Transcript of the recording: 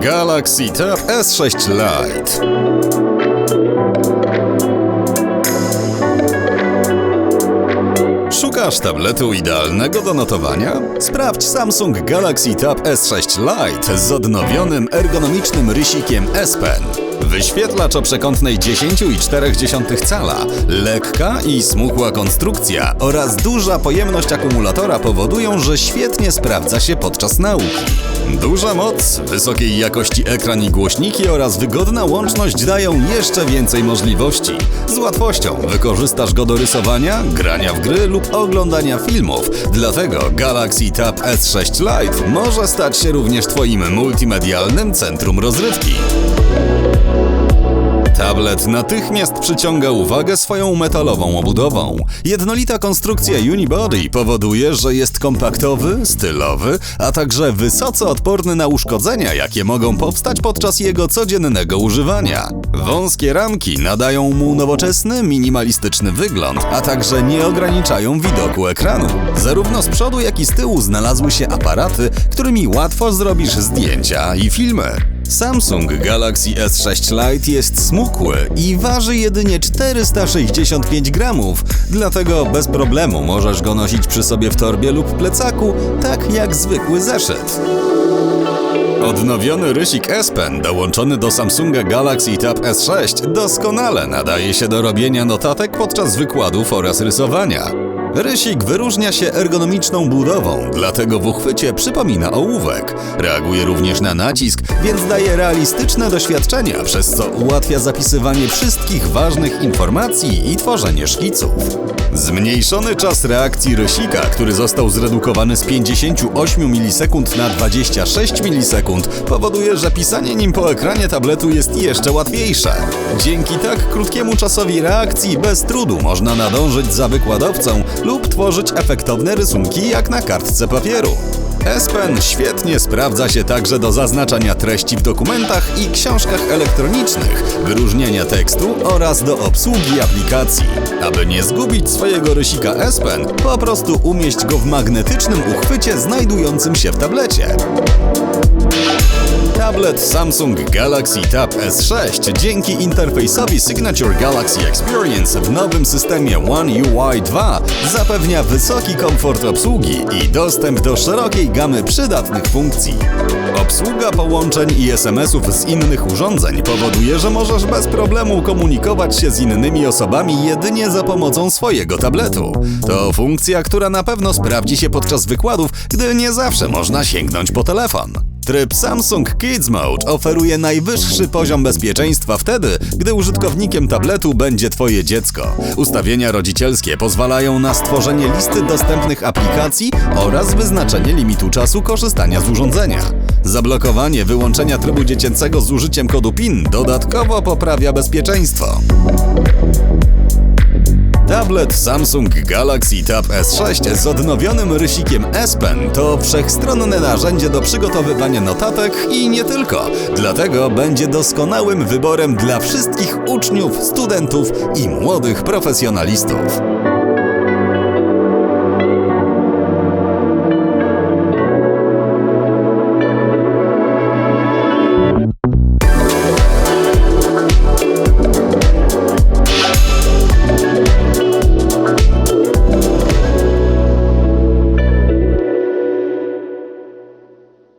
Galaxy Tab S6 Lite. Szukasz tabletu idealnego do notowania? Sprawdź Samsung Galaxy Tab S6 Lite z odnowionym ergonomicznym rysikiem S Pen. Wyświetlacz o przekątnej 10,4 cala, lekka i smukła konstrukcja oraz duża pojemność akumulatora powodują, że świetnie sprawdza się podczas nauki. Duża moc, wysokiej jakości ekran i głośniki oraz wygodna łączność dają jeszcze więcej możliwości. Z łatwością wykorzystasz go do rysowania, grania w gry lub oglądania filmów. Dlatego Galaxy Tab S6 Lite może stać się również Twoim multimedialnym centrum rozrywki. Tablet natychmiast przyciąga uwagę swoją metalową obudową. Jednolita konstrukcja unibody powoduje, że jest kompaktowy, stylowy, a także wysoce odporny na uszkodzenia, jakie mogą powstać podczas jego codziennego używania. Wąskie ramki nadają mu nowoczesny, minimalistyczny wygląd, a także nie ograniczają widoku ekranu. Zarówno z przodu, jak i z tyłu znalazły się aparaty, którymi łatwo zrobisz zdjęcia i filmy. Samsung Galaxy S6 Lite jest smukły i waży jedynie 465 gramów, dlatego bez problemu możesz go nosić przy sobie w torbie lub plecaku, tak jak zwykły zeszyt. Odnowiony rysik S Pen dołączony do Samsunga Galaxy Tab S6 doskonale nadaje się do robienia notatek podczas wykładów oraz rysowania. Rysik wyróżnia się ergonomiczną budową, dlatego w uchwycie przypomina ołówek. Reaguje również na nacisk, więc daje realistyczne doświadczenia, przez co ułatwia zapisywanie wszystkich ważnych informacji i tworzenie szkiców. Zmniejszony czas reakcji rysika, który został zredukowany z 58 milisekund na 26 milisekund, powoduje, że pisanie nim po ekranie tabletu jest jeszcze łatwiejsze. Dzięki tak krótkiemu czasowi reakcji bez trudu można nadążyć za wykładowcą lub tworzyć efektowne rysunki jak na kartce papieru. S-Pen świetnie sprawdza się także do zaznaczania treści w dokumentach i książkach elektronicznych, wyróżniania tekstu oraz do obsługi aplikacji. Aby nie zgubić swojego rysika S-Pen, po prostu umieść go w magnetycznym uchwycie znajdującym się w tablecie. Tablet Samsung Galaxy Tab S6 dzięki interfejsowi Signature Galaxy Experience w nowym systemie One UI 2 zapewnia wysoki komfort obsługi i dostęp do szerokiej gamy przydatnych funkcji. Obsługa połączeń i SMS-ów z innych urządzeń powoduje, że możesz bez problemu komunikować się z innymi osobami jedynie za pomocą swojego tabletu. To funkcja, która na pewno sprawdzi się podczas wykładów, gdy nie zawsze można sięgnąć po telefon. Tryb Samsung Kids Mode oferuje najwyższy poziom bezpieczeństwa wtedy, gdy użytkownikiem tabletu będzie Twoje dziecko. Ustawienia rodzicielskie pozwalają na stworzenie listy dostępnych aplikacji oraz wyznaczenie limitu czasu korzystania z urządzenia. Zablokowanie wyłączenia trybu dziecięcego z użyciem kodu PIN dodatkowo poprawia bezpieczeństwo. Tablet Samsung Galaxy Tab S6 z odnowionym rysikiem S Pen to wszechstronne narzędzie do przygotowywania notatek i nie tylko. Dlatego będzie doskonałym wyborem dla wszystkich uczniów, studentów i młodych profesjonalistów.